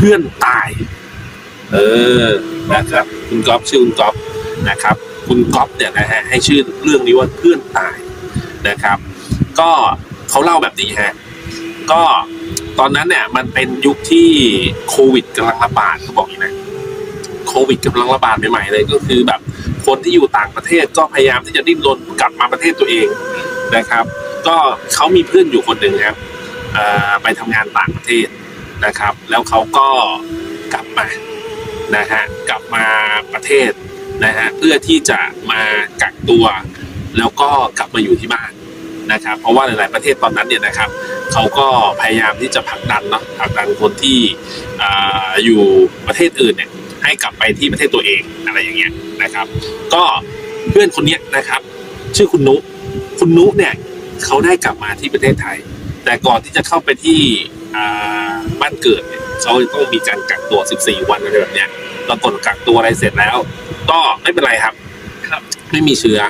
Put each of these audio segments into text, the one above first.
เพื่อนตาย เออนะครับ คุณก๊อฟชื่อคุณก๊อฟนะครับ คุณก๊อฟเนี่ยนะฮะให้ชื่อเรื่องนี้ว่าเพื่อนตายนะครับ ก็เขาเล่าแบบนี้ฮะก็ตอนนั้นเนี่ยมันเป็นยุคที่โควิดกำลังระบาดเขาบอกอย่างนี้นะโควิดกำลังระบาดใหม่ๆเลยก็คือแบบคนที่อยู่ต่างประเทศก็พยายามที่จะดิ้นรนกลับมาประเทศตัวเองนะครับ ก็เขามีเพื่อนอยู่คนหนึ่งครับไปทำงานต่างประเทศ นะครับ แล้วเขาก็กลับมานะฮะกลับมาประเทศนะฮะเพื่อที่จะมากักตัว แล้วก็กลับมาอยู่ที่บ้านนะครับ เพราะว่าหลาย ๆ ประเทศตอนนั้นเนี่ยนะครับเขาก็พยายามที่จะผลักดันเนาะผลักดันคนที่ออยู่ประเทศอื่นเนี่ยให้กลับไปที่ประเทศตัวเองอะไรอย่างเงี้ยนะครับ ก็เพื่อนคนนี้นะครับ ชื่อคุณนุ คุณนุเนี่ยเขาได้กลับมาที่ประเทศไทย แต่ก่อนที่จะเข้าไปที่ บ้านเกิดเนี่ยเขาต้องมีการกักตัว 14 วันอะไรแบบเนี้ยปรากฏกักตัวอะไรเสร็จแล้ว ก็ไม่เป็นไรครับครับ ไม่มีเชื้อ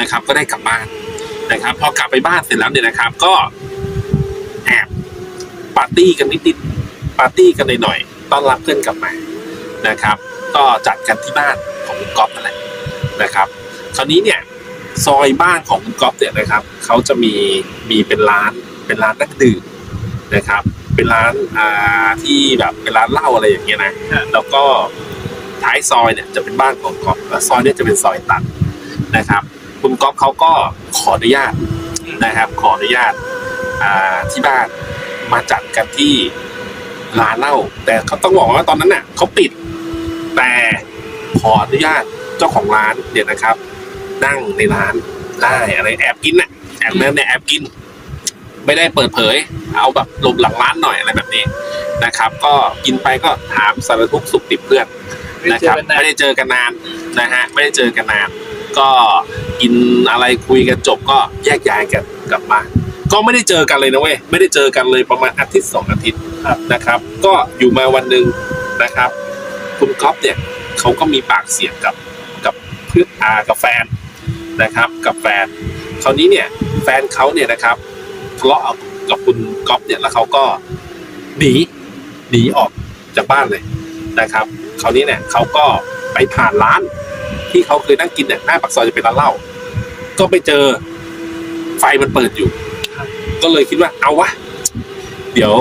นะครับ ก็ได้กลับบ้านนะครับ พอกลับไปบ้านเสร็จแล้วเนี่ยนะครับ ก็แอบปาร์ตี้กันนิดๆปาร์ตี้กันหน่อยๆต้อนรับเพื่อนกลับมานะครับ ก็จัดกันที่บ้านของคุณก๊อฟนั่นแหละนะครับ คราวนี้เนี่ยซอยบ้านของคุณก๊อฟเนี่ยนะครับเขาจะมีมีเป็นร้านเป็นร้านนั่งดื่ม นะครับ เป็นร้านอ่าที่แบบเป็นร้านเหล้าอะไรอย่างเงี้ยนะแล้วก็ท้ายซอยเนี่ยจะเป็นบ้านของก๊อฟแล้วซอยเนี่ยจะเป็นซอยตัดนะครับ คุณก๊อฟเขาก็ขออนุญาตนะครับ ขออนุญาตอ่าที่บ้านมาจัดกันที่ร้านเหล้าแต่เขาต้องบอกว่าตอนนั้นน่ะเขาปิด แต่ขออนุญาตเจ้าของร้านเนี่ยนะครับ นั่งในร้านได้อะไรแอบกินน่ะแอบนั่นเนี่ยแอบกิน ไม่ได้เปิดเผย เอาแบบหลบหลังร้านหน่อยอะไรแบบนี้นะครับ ก็กินไปก็ถามสารทุกข์สุขติดเพื่อนนะครับไม่ได้เจอกันนานนะฮะไม่ได้เจอกันนาน ก็กินอะไรคุยกันจบก็แยกย้ายกันกลับบ้านก็ไม่ได้เจอกันเลยนะเว้ยไม่ได้เจอกันเลยประมาณอาทิตย์สองอาทิตย์นะครับ ก็อยู่มาวันหนึ่งนะครับ คุณก๊อฟเนี่ยเขาก็มีปากเสียงกับกับเพื่อนอากับแฟนนะครับ กับแฟนคราวนี้เนี่ยแฟนเขาเนี่ยนะครับ ทะเลาะกับคุณก๊อฟเนี่ยแล้วเขาก็หนีหนีออกจากบ้านเลยนะครับคราวนี้เนี่ยเขาก็ไปผ่านร้านที่เขาเคยนั่งกินเนี่ยหน้าปากซอยจะเป็นร้านเหล้าก็ไปเจอไฟมันเปิดอยู่ ก็เลยคิดว่าเอาวะเดี๋ยว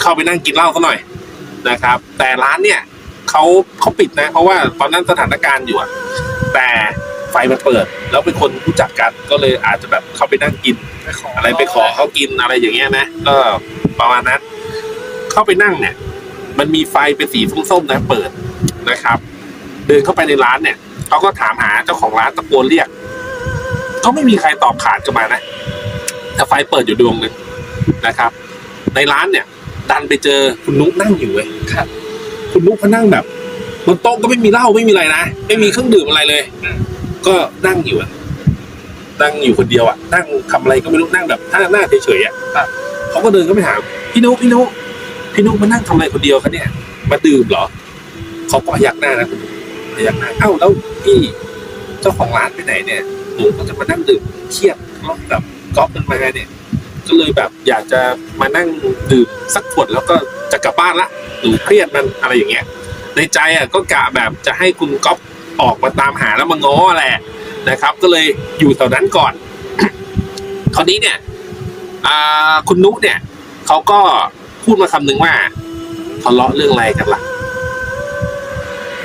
เข้าไปนั่งกินเหล้าซะหน่อยนะครับ แต่ร้านเนี่ยเขาเขาปิดนะ เพราะว่าตอนนั้นสถานการณ์อยู่อะแต่ ฟมันเปิด แล้วเป็นคนรู้จักกันก็เลยอาจจะแบบเข้าไปนั่งกิน อะไรไปขอเขากินอะไรอย่างเงี้ยนะก็ประมาณนั้น เข้าไปนั่งเนี่ย มันมีไฟเป็นสีส้มๆนะเปิดนะครับ เดินเข้าไปในร้านเนี่ยเขาก็ถามหาเจ้าของร้านตะโกนเรียกก็ไม่มีใครตอบขานกันมานะแต่ไฟเปิดอยู่ดวงหนึ่งนะครับ ในร้านเนี่ย ดันไปเจอคุณนุ๊กนั่งอยู่เว้ยครับคุณนุ๊กเขานั่งแบบบนโต๊ะก็ไม่มีเหล้าไม่มีอะไรนะ ไม่มีเครื่องดื่มอะไรเลยอืม ก็นั่งอยู่อะนั่งอยู่คนเดียวอะนั่งทำอะไรก็ไม่รู้นั่งแบบท่าหน้าเฉยๆอะเขาก็เดินเข้าไปถามพี่นุ๊กพี่นุ๊กพี่นุ๊กมานั่งทำอะไรคนเดียวคะเนี่ย มาดื่มเหรอเขาก็พยักหน้านะคุณนุ๊กพยักหน้าเอ้าแล้วพี่เจ้าของร้านไปไหนเนี่ยหนูก็จะมานั่งดื่มเครียดทะเลาะกับก๊อฟมันมาเนี่ยก็เลยแบบอยากจะมานั่งดื่มสักขวดแล้วก็จะกลับบ้านละหนูเครียดมันอะไรอย่างเงี้ย ในใจอะก็กะแบบจะให้คุณก๊อฟ ออกมาตามหาแล้วมาง้อแหละนะครับ ก็เลยอยู่แถวนั้นก่อน คราวนี้เนี่ยอ่าคุณนุเนี่ยเขาก็พูดมาคำหนึ่งว่าทะเลาะเรื่องอะไรกันล่ะ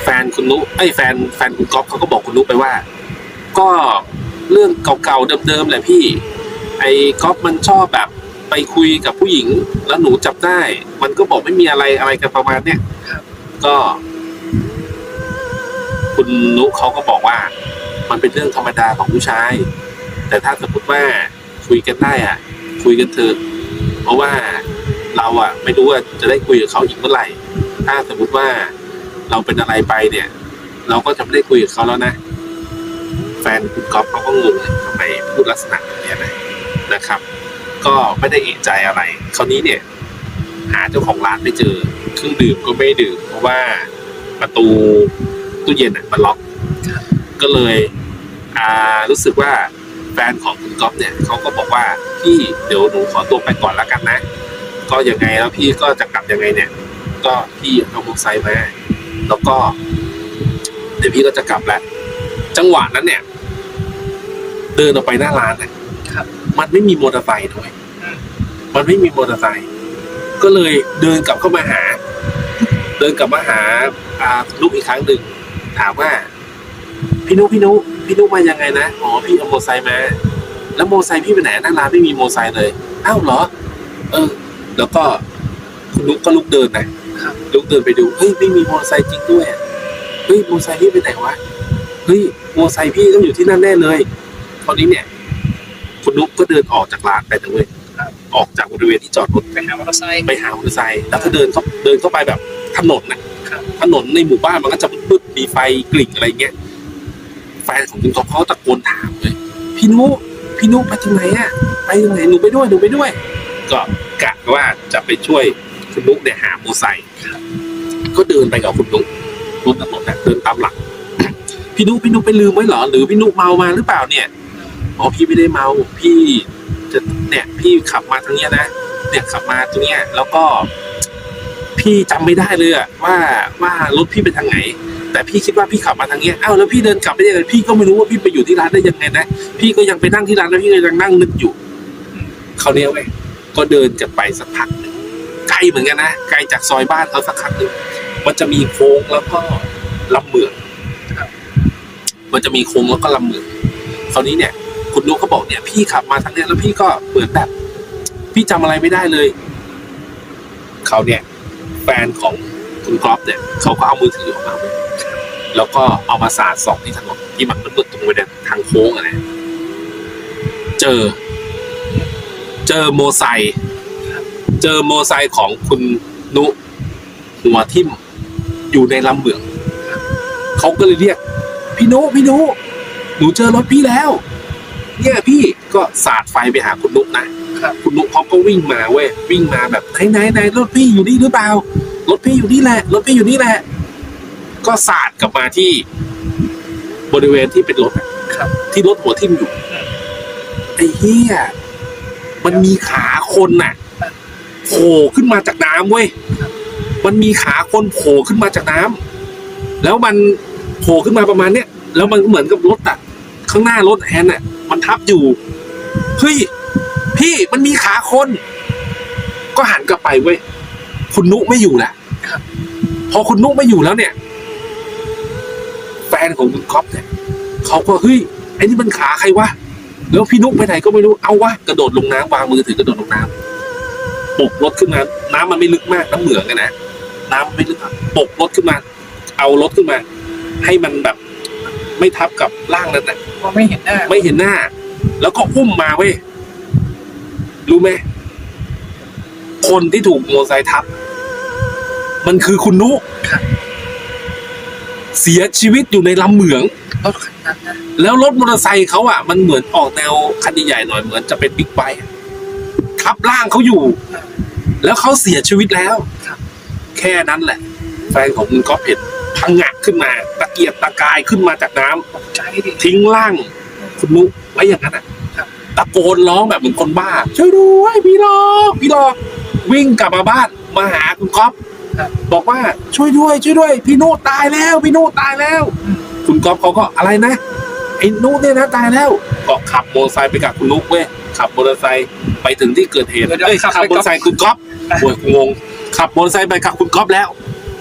แฟนคุณนุไอ้ยแฟนแฟนคุณก๊อฟเขาก็บอกคุณนุไปว่า ก็เรื่องเก่าๆเดิมๆแหละพี่ ไอ้ก๊อฟมันชอบแบบไปคุยกับผู้หญิง แล้วหนูจับได้ มันก็บอกไม่มีอะไรอะไรกันประมาณเนี้ยก็ คุณนุเขาก็บอกว่า มันเป็นเรื่องธรรมดาของผู้ชาย แต่ถ้าสมมติว่าคุยกันได้อะ คุยกันเถอะเพราะว่าเราอะ ไม่รู้ว่าจะได้คุยกับเขาอีกเมื่อไหร่ ถ้าสมมติว่าเราเป็นอะไรไปเนี่ย เราก็จะไม่ได้คุยกับเขาแล้วนะ แฟนคุณก๊อฟเขาก็งงทำไมพูดลักษณะแบบนี้นะนะครับ ก็ไม่ได้เอะใจอะไรคราวนี้เนี่ย หาเจ้าของร้านไม่เจอเครื่องดื่มก็ไม่ดื่มเพราะว่าประตู ตู้เย็นอะมันล็อกก็เลยอ่ารู้สึกว่าแฟนของคุณก๊อฟเนี่ยเขาก็บอกว่าพี่เดี๋ยวหนูขอตัวไปก่อนแล้วกันนะ ก็ยังไงแล้วพี่ก็จะกลับยังไงเนี่ย ก็พี่เอามอเตอร์ไซค์มาแล้วก็เดี๋ยวพี่ก็จะกลับแล้วจังหวะนั้นเนี่ย เดินออกไปหน้าร้านเนี่ยครับมันไม่มีมอเตอร์ไซค์ด้วยอืมมันไม่มีมอเตอร์ไซค์ก็เลยเดินกลับเข้ามาหา เดินกลับมาหาอ่าลูกอีกครั้งหนึ่ง ถามว่า พี่นุพี่นุพี่นุมายังไงนะอ๋อพี่เอามอเตอร์ไซค์มา แล้วมอเตอร์ไซค์พี่ไปไหนหน้าร้านไม่มีมอเตอร์ไซค์เลยอ้าวเหรอ เออ แล้วก็คุณนุกก็ลุกเดินนะครับลุกเดินไปดูเฮ้ยไม่มีมอเตอร์ไซค์จริงด้วยอะเฮ้ยมอเตอร์ไซค์พี่ไปไหนวะเฮ้ยมอเตอร์ไซค์พี่ต้องอยู่ที่นั่นแน่เลยคราวนี้เนี่ยคุณนุกก็เดินออกจากร้านไปนะเว้ยออกจากบริเวณที่จอดรถไปหามอเตอร์ไซค์ไปหามอเตอร์ไซค์แล้วก็เดินเข้าเดินเข้าไปแบบถนนนะครับ ถนนในหมู่บ้านมันก็จะมืดๆมีไฟกลิ่งอะไรเงี้ยแฟนของคุณก๊อฟเขาตะโกนถามเลยพี่นุพี่นุไปทางไหนอะไปทางไหนหนูไปด้วยหนูไปด้วย ก็กะว่าจะไปช่วยคุณนุกเนี่ยหาโมไซก็เดินไปกับคุณนุกรถถนนน่ะเดินตามหลังพี่นุพี่นุไปลืมไว้เหรอหรือพี่นุเมามาหรือเปล่าเนี่ยอ๋อพี่ไม่ได้เมาพี่จะเนี่ยพี่ขับมาทางเนี้ยนะเนี่ยขับมาตรงเนี้ยแล้วก็ พี่จำไม่ได้เลยอะว่าว่ารถพี่ไปทางไหน แต่พี่คิดว่าพี่ขับมาทางเนี้ยอ้าวแล้วพี่เดินกลับได้ยังไงพี่ก็ไม่รู้ว่าพี่ไปอยู่ที่ร้านได้ยังไงนะพี่ก็ยังไปนั่งที่ร้านแล้วพี่ก็ยังนั่งนึกอยู่เขาเนี้ยเว้ยก็เดินกันไปสักพักหนึ่งไกลเหมือนกันนะไกลจากซอยบ้านเขาสักพักหนึ่งมันจะมีโค้งแล้วก็ลำเหมืองมันจะมีโค้งแล้วก็ลำเหมืองคราวนี้เนี่ย คุณนุ๊กเขาบอกเนี่ย พี่ขับมาทางเนี้ยแล้วพี่ก็เหมือนแบบ พี่จำอะไรไม่ได้เลยเขาเนี่ย แฟนของคุณกรอฟเนี่ยเขาก็เอามือถือออกมา แล้วก็เอามาสาดส่องที่ถนนที่มันมืดๆตรงบริเวณทางโค้งอะนะเจอ เจอโมไซเจอโมไซของคุณนุหัวทิมอยู่ในลำเหมืองเขาก็เลยเรียก พี่นุพี่นุหนูเจอรถพี่แล้ว เนี่ยพี่ก็สาดไฟไปหาคุณนุนะ ครับคุณนุกเขาก็วิ่งมาเว้ยวิ่งมาแบบไหนไหนไหนรถพี่อยู่นี่หรือเปล่ารถพี่อยู่นี่แหละรถพี่อยู่นี่แหละ ก็สาดกลับมาที่บริเวณที่เป็นรถอะครับ ที่รถหัวทิ่มอยู่อืมไอ้เหี้ยมันมีขาคนน่ะโผล่ขึ้นมาจากน้ำเว้ยมันมีขาคนโผล่ขึ้นมาจากน้ำแล้วมันโผล่ขึ้นมาประมาณเนี้ยแล้วมันก็เหมือนกับรถอะข้างหน้ารถแอนน่ะมันทับอยู่เฮ้ย พี่มันมีขาคน ก็หันกลับไปเว้ยคุณนุไม่อยู่แล้วครับพอคุณนุไม่อยู่แล้วเนี่ย แฟนของคุณก๊อฟเนี่ยเขาก็เฮ้ยไอ้นี่มันขาใครวะแล้วพี่นุไปไหนก็ไม่รู้เอาวะกระโดดลงน้ำวางมือถือกระโดดลงน้ำปลุกรถขึ้นมาน้ำมันไม่ลึกมากน้ำเหมืองอะนะน้ำไม่ลึกมากปลุกรถขึ้นมา เอารถขึ้นมา ให้มันแบบ ไม่ทับกับร่างนั้นนะมองไม่เห็นหน้า ไม่เห็นหน้า แล้วก็อุ้มมาเว้ย รู้ไหมคนที่ถูกมอเตอร์ไซค์ทับ มันคือคุณนุครับเสียชีวิตอยู่ในลำเหมือง รถคันนั้นนะแล้วรถมอเตอร์ไซค์เขาอะ มันเหมือนออกแนวคันใหญ่ๆหน่อยเหมือนจะเป็นบิ๊กไบค์อะทับร่างเขาอยู่ แล้วเขาเสียชีวิตแล้วครับแค่นั้นแหละ แฟนของคุณก๊อฟเห็นพังงะขึ้นมา ตะเกียกตะกายขึ้นมาจากน้ำตกใจดิทิ้งร่าง คุณนุไว้อย่างนั้นอะครับตะโกนร้องแบบเหมือนคนบ้า ช่วยด้วยพี่หลอกพี่หลอกวิ่งกลับมาบ้านมาหาคุณก๊อฟครับบอกว่าช่วยด้วยช่วยด้วย พี่นุตายแล้ว พี่นุตายแล้วอืมคุณก๊อฟเขาก็อะไรนะไอ้นุเนี่ยนะตายแล้วก็ขับมอเตอร์ไซค์ไปกับคุณนุกเว้ยขับมอเตอร์ไซค์ไปถึงที่เกิดเหตุเดี๋ยวเอ้ยขัขับบไปมอเตอร์ไซค์คุณก๊อฟโอ้ยงงขับมอเตอร์ไซค์ไปกับคุณก๊อฟแล้ว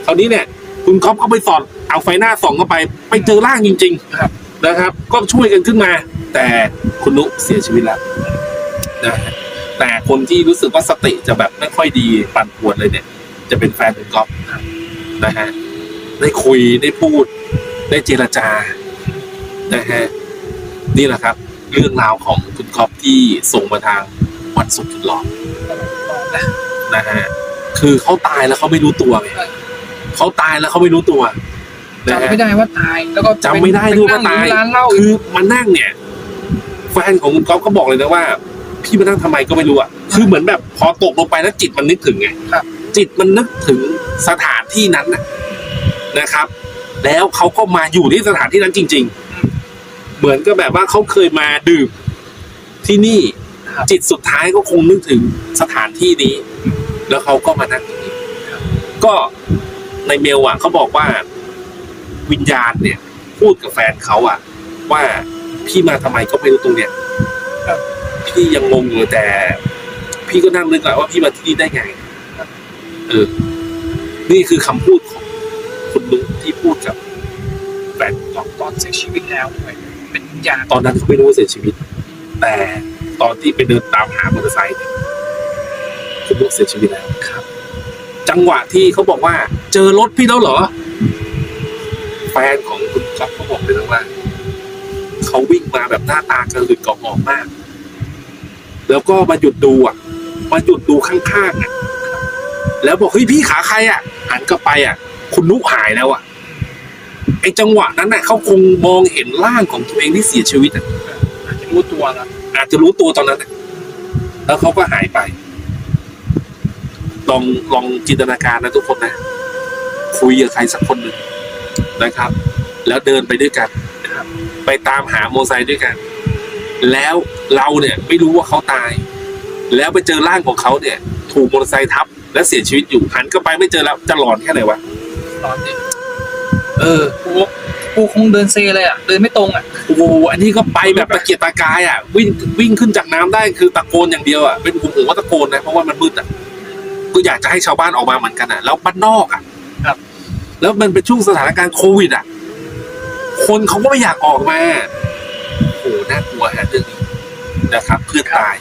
คราวนี้เนี่ย คุณก๊อฟก็ไปสอดเอาไฟหน้าส่องเข้าไป ไปเจอร่างจริงๆครับ นะครับ ก็ช่วยกันขึ้นมา แต่คุณนุเสียชีวิตแล้วนะแต่คนที่รู้สึกว่าสติจะแบบไม่ค่อยดีปั่นป่วนเลยเนี่ย จะเป็นแฟนคุณก๊อฟนะฮะได้คุยได้พูด ได้เจรจานะฮะนี่แหละครับ เรื่องราวของคุณก๊อฟที่ส่งมาทางวันศุกร์หลอกนะนะฮะคือเขาตายแล้วเขาไม่รู้ตัวไงเขาตายแล้วเขาไม่รู้ตัว จำฮะไม่ได้ว่าตายแล้วก็จำไม่ได้ด้วยว่าตายไปนั่งร้านเหล้าคือมานั่งเนี่ยแฟนของคุณก๊อฟก็บอกเลยนะว่า พี่มานั่งทำไมก็ไม่รู้อะคือเหมือนแบบพอตกลงไปแล้วจิตมันนึกถึงไงครับจิตมันนึกถึงสถานที่นั้นนะนะครับ แล้วเขาก็มาอยู่ที่สถานที่นั้นจริง ๆ เหมือนก็แบบว่าเขาเคยมาดื่มที่นี่ครับจิตสุดท้ายก็คงนึกถึงสถานที่นี้ แล้วเขาก็มานั่งตรงนี้ก็ในเมลอะเขาบอกว่า วิญญาณเนี่ย พูดกับแฟนเขาอะว่าพี่มาทำไมก็ไม่รู้ตรงเนี้ยครับพี่ยังงงอยู่แต่ พี่ก็นั่งนึกอะว่าพี่มาที่นี่ได้ไงเออ นี่คือคำพูดของคุณลุงที่พูดกับแฟนตอนตอนเสียชีวิตแล้วเป็นวิญญาณตอนนั้นเขาไม่รู้ว่าเสียชีวิต แต่ตอนที่ไปเดินตามหามอเตอร์ไซค์เนี่ยคุณลุงเสียชีวิตแล้วครับ จังหวะที่เขาบอกว่า เจอรถพี่แล้วเหรอ แฟนของคุณก๊อฟเขาบอกเลยนะว่าเขาวิ่งมาแบบหน้าตากระหืดกระหอบมาก แล้วก็มาหยุดดูอะ มาหยุดดูข้างๆอะ แล้วบอกเฮ้ยพี่ขาใครอะหันกลับไปอะ คุณนุหายแล้วอะไอจังหวะนั้นน่ะเขาคงมองเห็นร่างของตัวเองที่เสียชีวิตอะอาจจะรู้ตัวละอาจจะรู้ตัวตอนนั้นน่ะแล้วเขาก็หายไป ลองลองจินตนาการนะทุกคนนะ คุยกับใครสักคนหนึ่ง นะครับ แล้วเดินไปด้วยกันครับ ไปตามหาโมอไซค์ด้วยกัน แล้วเราเนี่ยไม่รู้ว่าเขาตาย แล้วไปเจอร่างของเขาเนี่ย ถูกมอเตอร์ไซค์ทับ และเสียชีวิตอยู่หันกลับไปไม่เจอแล้วจะหลอนแค่ไหนวะตอนนี้เออกูกูคงเดินเซเลยอะ เดินไม่ตรงอะโอ้โหอันนี้ก็ไปแบบตะเกียกตะกายอะ วิ่งวิ่งขึ้นจากน้ำได้คือตะโกนอย่างเดียวอะเป็นผมผมว่าตะโกนนะเพราะว่ามันมืดอะก็อยากจะให้ชาวบ้านออกมาเหมือนกันอะแล้วบ้านนอกอะครับ แล้วมันเป็นช่วงสถานการณ์โควิดอะ คนเขาก็ไม่อยากออกมาโอ้โหน่ากลัวฮะเรื่องนี้นะครับ เพื่อนตาย